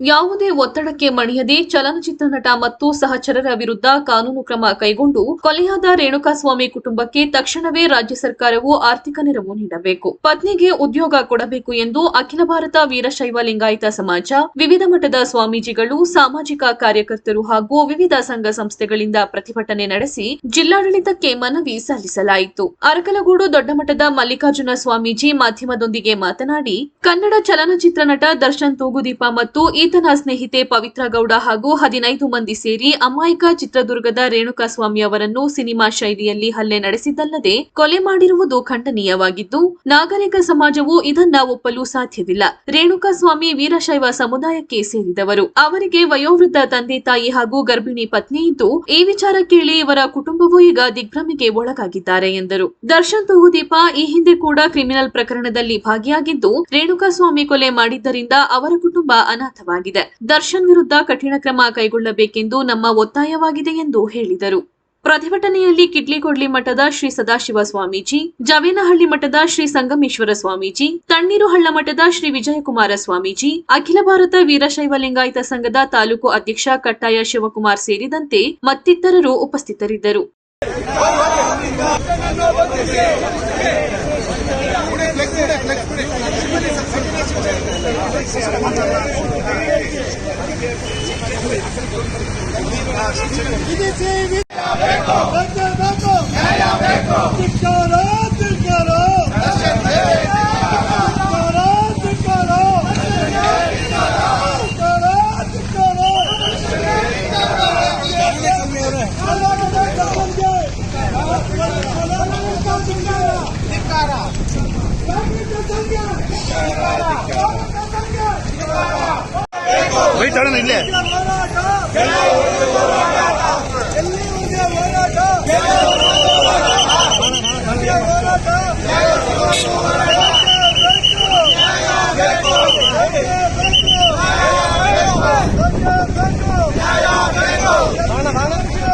ಯಾವುದೇ ಒತ್ತಡಕ್ಕೆ ಮಣಿಯದೆ ಚಲನಚಿತ್ರ ನಟ ಮತ್ತು ಸಹಚರರ ವಿರುದ್ಧ ಕಾನೂನು ಕ್ರಮ ಕೈಗೊಂಡು ಕೊಲೆಯಾದ ರೇಣುಕಾಸ್ವಾಮಿ ಕುಟುಂಬಕ್ಕೆ ತಕ್ಷಣವೇ ರಾಜ್ಯ ಸರ್ಕಾರವು ಆರ್ಥಿಕ ನೆರವು ನೀಡಬೇಕು. ಪತ್ನಿಗೆ ಉದ್ಯೋಗ ಕೊಡಬೇಕು ಎಂದು ಅಖಿಲ ಭಾರತ ವೀರಶೈವ ಲಿಂಗಾಯತ ಸಮಾಜ, ವಿವಿಧ ಮಠದ ಸ್ವಾಮೀಜಿಗಳು, ಸಾಮಾಜಿಕ ಕಾರ್ಯಕರ್ತರು ಹಾಗೂ ವಿವಿಧ ಸಂಘ ಸಂಸ್ಥೆಗಳಿಂದ ಪ್ರತಿಭಟನೆ ನಡೆಸಿ ಜಿಲ್ಲಾಡಳಿತಕ್ಕೆ ಮನವಿ ಸಲ್ಲಿಸಲಾಯಿತು. ಅರಕಲಗೂಡು ದೊಡ್ಡಮಠದ ಮಲ್ಲಿಕಾರ್ಜುನ ಸ್ವಾಮೀಜಿ ಮಾಧ್ಯಮದೊಂದಿಗೆ ಮಾತನಾಡಿ, ಕನ್ನಡ ಚಲನಚಿತ್ರ ನಟ ದರ್ಶನ್ ತೂಗುದೀಪ ಮತ್ತು ಈತನ ಸ್ನೇಹಿತೆ ಪವಿತ್ರ ಗೌಡ ಹಾಗೂ ಹದಿನೈದು ಮಂದಿ ಸೇರಿ ಅಮಾಯಕ ಚಿತ್ರದುರ್ಗದ ರೇಣುಕಾಸ್ವಾಮಿ ಅವರನ್ನು ಸಿನಿಮಾ ಶೈಲಿಯಲ್ಲಿ ಹಲ್ಲೆ ನಡೆಸಿದ್ದಲ್ಲದೆ ಕೊಲೆ ಮಾಡಿರುವುದು ಖಂಡನೀಯವಾಗಿದ್ದು, ನಾಗರಿಕ ಸಮಾಜವು ಇದನ್ನ ಒಪ್ಪಲು ಸಾಧ್ಯವಿಲ್ಲ. ರೇಣುಕಾಸ್ವಾಮಿ ವೀರಶೈವ ಸಮುದಾಯಕ್ಕೆ ಸೇರಿದವರು. ಅವರಿಗೆ ವಯೋವೃದ್ಧ ತಂದೆ ತಾಯಿ ಹಾಗೂ ಗರ್ಭಿಣಿ ಪತ್ನಿ ಇದ್ದು, ಈ ವಿಚಾರ ಕೇಳಿ ಇವರ ಕುಟುಂಬವೂ ಈಗ ದಿಗ್ಭ್ರಮೆಗೆ ಒಳಗಾಗಿದ್ದಾರೆ ಎಂದರು. ದರ್ಶನ್ ತೂಗುದೀಪ ಈ ಹಿಂದೆ ಕೂಡ ಕ್ರಿಮಿನಲ್ ಪ್ರಕರಣದಲ್ಲಿ ಭಾಗಿಯಾಗಿದ್ದು, ರೇಣುಕಾಸ್ವಾಮಿ ಕೊಲೆ ಮಾಡಿದ್ದರಿಂದ ಅವರ ಕುಟುಂಬ ಅನಾಥವಾಗಿದೆ. ದರ್ಶನ್ ವಿರುದ್ಧ ಕಠಿಣ ಕ್ರಮ ಕೈಗೊಳ್ಳಬೇಕೆಂದು ನಮ್ಮ ಒತ್ತಾಯವಾಗಿದೆ ಎಂದು ಹೇಳಿದರು. ಪ್ರತಿಭಟನೆಯಲ್ಲಿ ಕಿಡ್ಲಿಕೊಡ್ಲಿ ಮಠದ ಶ್ರೀ ಸದಾಶಿವ ಸ್ವಾಮೀಜಿ ಜವೇನಹಳ್ಳಿ ಮಠದ ಶ್ರೀ ಸಂಗಮೇಶ್ವರ ಸ್ವಾಮೀಜಿ, ತಣ್ಣೀರುಹಳ್ಳ ಮಠದ ಶ್ರೀ ವಿಜಯಕುಮಾರ ಸ್ವಾಮೀಜಿ, ಅಖಿಲ ಭಾರತ ವೀರಶೈವ ಲಿಂಗಾಯತ ಸಂಘದ ತಾಲೂಕು ಅಧ್ಯಕ್ಷ ಕಟ್ಟಾಯ ಶಿವಕುಮಾರ್ ಸೇರಿದಂತೆ ಮತ್ತಿತರರು ಉಪಸ್ಥಿತರಿದ್ದರು. ಧಿಕ್ಕಾರ ಧಿಕ್ಕಾರ ಧಿಕ್ಕಾರ ಧಿಕ್ಕಾರ ಧಿಕ್ಕಾರ ವೈಟ್ ಅಣ್ಣ ಇಲ್ಲೇ.